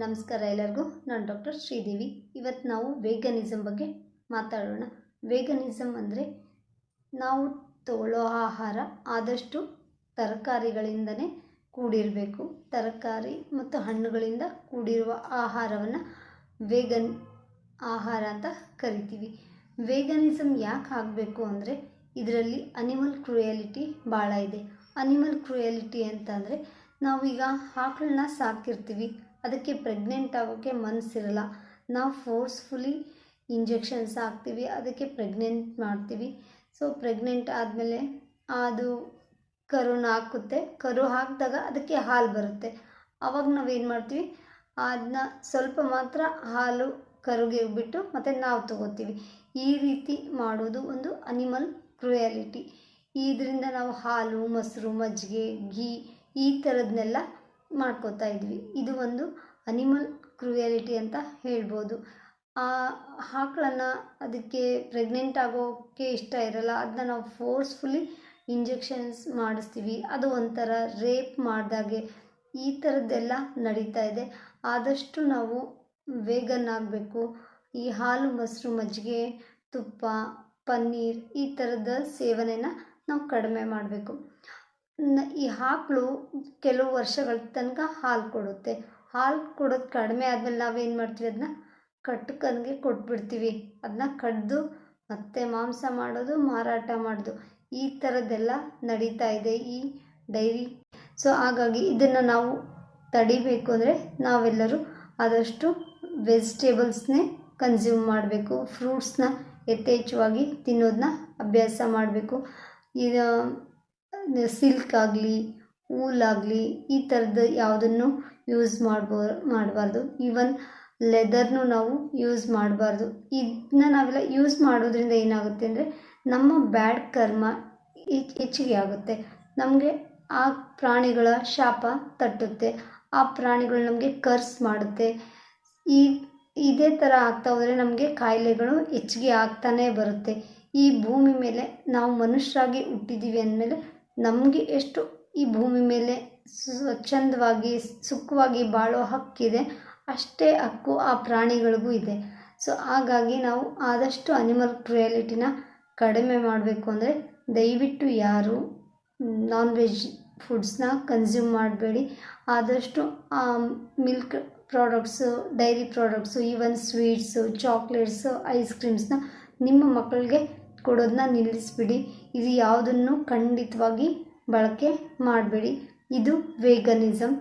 ನಮಸ್ಕಾರ ಎಲ್ಲರಿಗೂ. ನಾನು ಡಾಕ್ಟರ್ ಶ್ರೀದೇವಿ. ಇವತ್ತು ನಾವು ವೇಗನಿಸಮ್ ಬಗ್ಗೆ ಮಾತಾಡೋಣ. ವೇಗನಿಸಮ್ ಅಂದರೆ ನಾವು ತಗೊಳ್ಳೋ ಆಹಾರ ಆದಷ್ಟು ತರಕಾರಿಗಳಿಂದನೇ ಕೂಡಿರಬೇಕು. ತರಕಾರಿ ಮತ್ತು ಹಣ್ಣುಗಳಿಂದ ಕೂಡಿರುವ ಆಹಾರವನ್ನು ವೇಗನ್ ಆಹಾರ ಅಂತ ಕರಿತೀವಿ. ವೇಗನಿಸಮ್ ಯಾಕೆ ಆಗಬೇಕು ಅಂದರೆ ಇದರಲ್ಲಿ ಅನಿಮಲ್ ಕ್ರುಯಾಲಿಟಿ ಭಾಳ ಇದೆ. ಅನಿಮಲ್ ಕ್ರುಯಾಲಿಟಿ ಅಂತಂದರೆ ನಾವೀಗ ಆಕಳನ್ನ ಸಾಕಿರ್ತೀವಿ ಅದಕ್ಕೆ ಪ್ರೆಗ್ನೆಂಟ್ ಆಗೋಕ್ಕೆ ಮನಸ್ಸಿರಲ್ಲ ನಾವು ಫೋರ್ಸ್ಫುಲಿ ಇಂಜೆಕ್ಷನ್ಸ್ ಹಾಕ್ತೀವಿ, ಅದಕ್ಕೆ ಪ್ರೆಗ್ನೆಂಟ್ ಮಾಡ್ತೀವಿ. ಸೊ ಪ್ರೆಗ್ನೆಂಟ್ ಆದಮೇಲೆ ಅದು ಕರುನ ಹಾಕುತ್ತೆ ಕರು ಹಾಕಿದಾಗ ಅದಕ್ಕೆ ಹಾಲು ಬರುತ್ತೆ. ಆವಾಗ ನಾವೇನು ಮಾಡ್ತೀವಿ? ಅದನ್ನ ಸ್ವಲ್ಪ ಮಾತ್ರ ಹಾಲು ಕರುಗೆ ಬಿಟ್ಟು ಮತ್ತು ನಾವು ತಗೋತೀವಿ. ಈ ರೀತಿ ಮಾಡೋದು ಒಂದು ಅನಿಮಲ್ ಕ್ರುಯಾಲಿಟಿ ಇದರಿಂದ ನಾವು ಹಾಲು, ಮೊಸರು, ಮಜ್ಜಿಗೆ, ಘೀ ಈ ಥರದನ್ನೆಲ್ಲ ಮಾಡ್ಕೋತಾ ಇದ್ವಿ. ಇದು ಒಂದು ಅನಿಮಲ್ ಕ್ರುಯಾಲಿಟಿ ಅಂತ ಹೇಳ್ಬೋದು. ಆ ಆಕಳನ್ನು ಅದಕ್ಕೆ ಪ್ರೆಗ್ನೆಂಟ್ ಆಗೋಕ್ಕೆ ಇಷ್ಟ ಇರಲ್ಲ ಅದನ್ನ ನಾವು ಫೋರ್ಸ್ಫುಲಿ ಇಂಜೆಕ್ಷನ್ಸ್ ಮಾಡಿಸ್ತೀವಿ. ಅದು ಒಂಥರ ರೇಪ್ ಮಾಡಿದಾಗೆ ಈ ಥರದ್ದೆಲ್ಲ ನಡೀತಾ ಇದೆ. ಆದಷ್ಟು ನಾವು ವೇಗನ್ ಆಗಬೇಕು. ಈ ಹಾಲು, ಮೊಸರು, ಮಜ್ಜಿಗೆ, ತುಪ್ಪ, ಪನ್ನೀರ್ ಈ ಥರದ ಸೇವನೆನ ನಾವು ಕಡಿಮೆ ಮಾಡಬೇಕು. ಈ ಆಕಳು ಕೆಲವು ವರ್ಷಗಳ ತನಕ ಹಾಲು ಕೊಡುತ್ತೆ. ಹಾಲು ಕೊಡೋದು ಕಡಿಮೆ ಆದಮೇಲೆ ನಾವೇನು ಮಾಡ್ತೀವಿ? ಅದನ್ನ ಕಟ್ಕಂಗೆ ಕೊಟ್ಬಿಡ್ತೀವಿ. ಅದನ್ನ ಕಡ್ದು ಮತ್ತೆ ಮಾಂಸ ಮಾಡೋದು, ಮಾರಾಟ ಮಾಡೋದು. ಈ ಥರದ್ದೆಲ್ಲ ನಡೀತಾ ಇದೆ ಈ ಡೈರಿ. ಸೊ, ಹಾಗಾಗಿ ಇದನ್ನು ನಾವು ತಡಿಬೇಕು ಅಂದರೆ ನಾವೆಲ್ಲರೂ ಆದಷ್ಟು ವೆಜಿಟೇಬಲ್ಸ್ನೇ ಕನ್ಸ್ಯೂಮ್ ಮಾಡಬೇಕು. ಫ್ರೂಟ್ಸ್ನ ಯಥೇಚ್ಛವಾಗಿ ತಿನ್ನೋದನ್ನ ಅಭ್ಯಾಸ ಮಾಡಬೇಕು. ಈಗ ಸಿಲ್ಕ್ ಆಗಲಿ ಆಗಲಿ, ಈ ಥರದ್ದು ಯಾವುದನ್ನು ಯೂಸ್ ಮಾಡ್ಬೋ, ಮಾಡಬಾರ್ದು. ಈವನ್ ಲೆದರ್ನು ನಾವು ಯೂಸ್ ಮಾಡಬಾರ್ದು. ಇದನ್ನ ನಾವೆಲ್ಲ ಯೂಸ್ ಮಾಡೋದ್ರಿಂದ ಏನಾಗುತ್ತೆ ಅಂದರೆ, ನಮ್ಮ ಬ್ಯಾಡ್ ಕರ್ಮ ಹೆಚ್ಚ್ ಹೆಚ್ಚಿಗೆ ಆಗುತ್ತೆ. ನಮಗೆ ಆ ಪ್ರಾಣಿಗಳ ಶಾಪ ತಟ್ಟುತ್ತೆ. ಆ ಪ್ರಾಣಿಗಳು ನಮಗೆ ಕರ್ಸ್ ಮಾಡುತ್ತೆ. ಈ, ಇದೇ ಥರ ಆಗ್ತಾ ಹೋದರೆ ನಮಗೆ ಕಾಯಿಲೆಗಳು ಹೆಚ್ಚಿಗೆ ಆಗ್ತಾನೇ ಬರುತ್ತೆ. ಈ ಭೂಮಿ ಮೇಲೆ ನಾವು ಮನುಷ್ಯರಾಗಿ ಹುಟ್ಟಿದ್ದೀವಿ ಅಂದಮೇಲೆ ನಮಗೆ ಎಷ್ಟು ಈ ಭೂಮಿ ಮೇಲೆ ಸ್ವಚ್ಛಂದವಾಗಿ, ಸುಖವಾಗಿ ಬಾಳೋ ಹಕ್ಕಿದೆ, ಅಷ್ಟೇ ಹಕ್ಕು ಆ ಪ್ರಾಣಿಗಳಿಗೂ ಇದೆ. ಸೊ, ಹಾಗಾಗಿ ನಾವು ಆದಷ್ಟು ಅನಿಮಲ್ ಕ್ರುಯಾಲಿಟಿನ ಕಡಿಮೆ ಮಾಡಬೇಕು ಅಂದರೆ ದಯವಿಟ್ಟು ಯಾರು ನಾನ್ ವೆಜ್ ಫುಡ್ಸ್ನ ಕನ್ಸ್ಯೂಮ್ ಮಾಡಬೇಡಿ. ಆದಷ್ಟು milk products dairy products even sweets chocolates ice ಕ್ರೀಮ್ಸ್ನ ನಿಮ್ಮ ಮಕ್ಕಳಿಗೆ ಕೊಡೋದನ್ನ ನಿಲ್ಲಿಸ್ಬಿಡಿ. ಇದು ಯಾವುದನ್ನು ಖಂಡಿತವಾಗಿ ಬಳಕೆ ಮಾಡಬೇಡಿ. ಇದು ವೇಗನಿಸಮ್